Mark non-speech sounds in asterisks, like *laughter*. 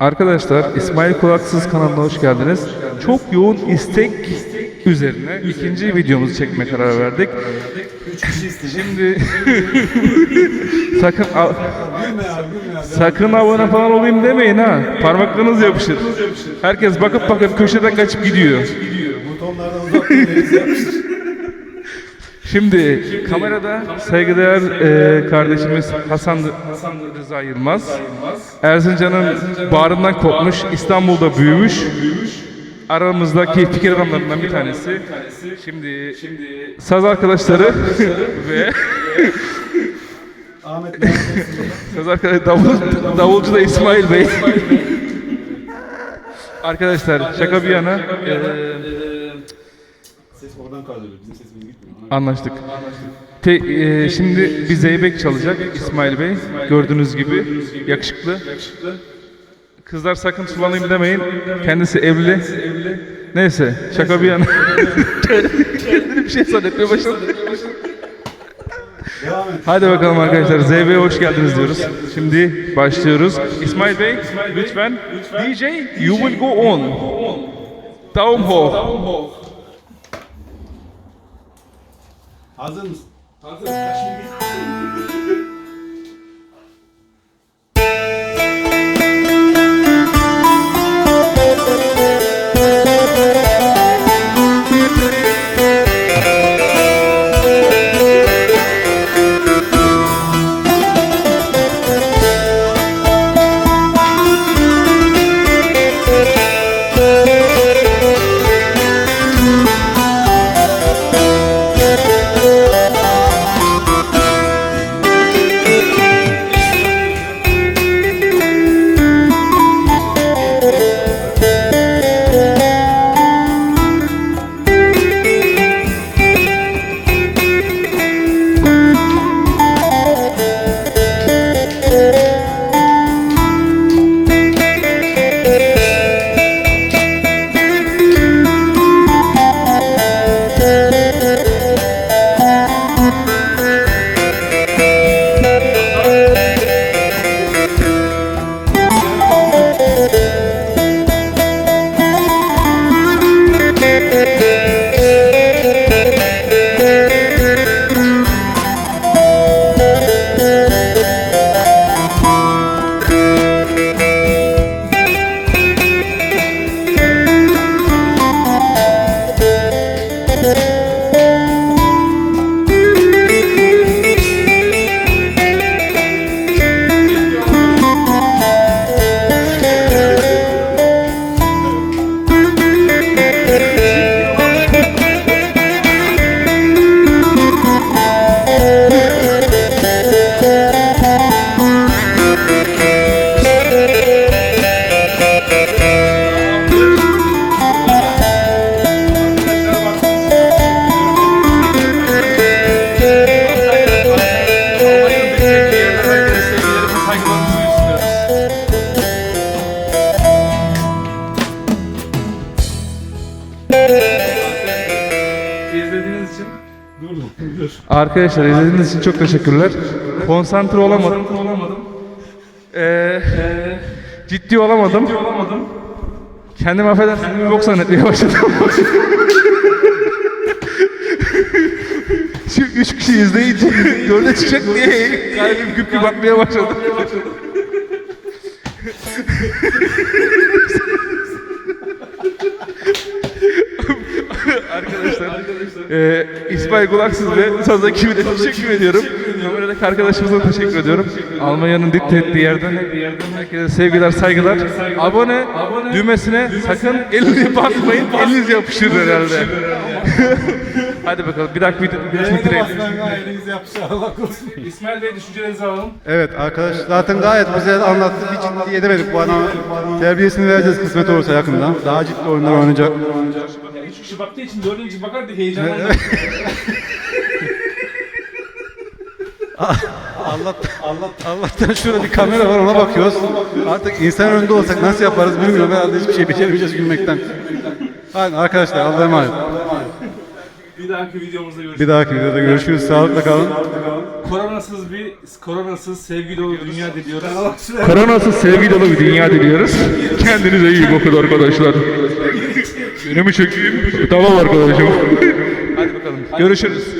Arkadaşlar İsmail Kulaksız kanalına hoş geldiniz. Çok yoğun istek üzerine ikinci videomuzu çekmeye karar verdik. Şimdi *laughs* sakın a- sakın abone falan olayım demeyin ha. Parmaklarınız yapışır. Herkes bakıp bakıp köşeden kaçıp gidiyor. Butonlardan uzak. *laughs* Şimdi kamerada saygıdeğer e, kardeşimiz Hasan, Rıza Yılmaz. Erzincan'ın bağrından kopmuş, İstanbul'da büyümüş. Aramızdaki fikir adamlarından bir tanesi. Şimdi, saz arkadaşları *laughs* ve *laughs* Ahmet saz arkadaşı davul, davulcu da İsmail Bey. *laughs* Arkadaşlar şaka bir yana e, ses oradan kaydediyor. Bizim sesimiz gitmiyor. Anlaştık. Te, e, şimdi bir zeybek çalacak İsmail Bey. Gördüğünüz gibi yakışıklı. Kızlar sakın sulanayım demeyin. Kendisi evli. Neyse şaka bir yana. *laughs* Kendini bir şey zannetmeye başladı. Devam et. Hadi bakalım arkadaşlar. ZB'ye hoş geldiniz diyoruz. Şimdi başlıyoruz. İsmail Bey lütfen. DJ you will go on. Down ho. Hazır mısın? İzlediğiniz Arkadaşlar izlediğiniz için çok teşekkürler. Konsantre olamadım. Ee, ciddi olamadım. Kendimi affedersiniz bir bok zannetmeye başladım. *laughs* Şimdi üç kişi izleyince dörde çıkacak diye kalbim güp güp atmaya başladı. Eee İsmail Kulaksız ve saz ekibine teşekkür ediyorum. Kameradaki arkadaşımıza teşekkür ediyorum. Almanya'nın dit ettiği yerden herkese sevgiler, saygılar. Abone düğmesine sakın elini basmayın, eliniz yapışır herhalde. Hadi bakalım bir dakika video bitirelim. Elinizi yapışır Allah korusun. İsmail Bey düşüncelerinizi alalım. Evet arkadaş zaten gayet güzel anlattı. Bir ciddi edemedik bu adama. Terbiyesini vereceğiz kısmet olursa yakında. Daha ciddi oyunlar oynayacak. Üç kişi baktığı için dördüncü bakar diye heyecanlandım. *laughs* Allah Allah Allah'tan şurada bir kamera var ona bakıyoruz. Artık insan önünde olsak nasıl yaparız bilmiyorum herhalde hiçbir şey beceremeyeceğiz gülmekten. Hadi arkadaşlar Allah'a emanet. Bir dahaki videomuzda görüşürüz. Bir dahaki videoda görüşürüz. Sağlıkla kalın. Koronasız bir, koronasız sevgi dolu bir dünya diliyoruz. Koronasız sevgi dolu bir dünya diliyoruz. Kendinize iyi bakın arkadaşlar. Beni mi çekeyim? Tamam arkadaşım. Hadi bakalım. Görüşürüz. Görüşürüz.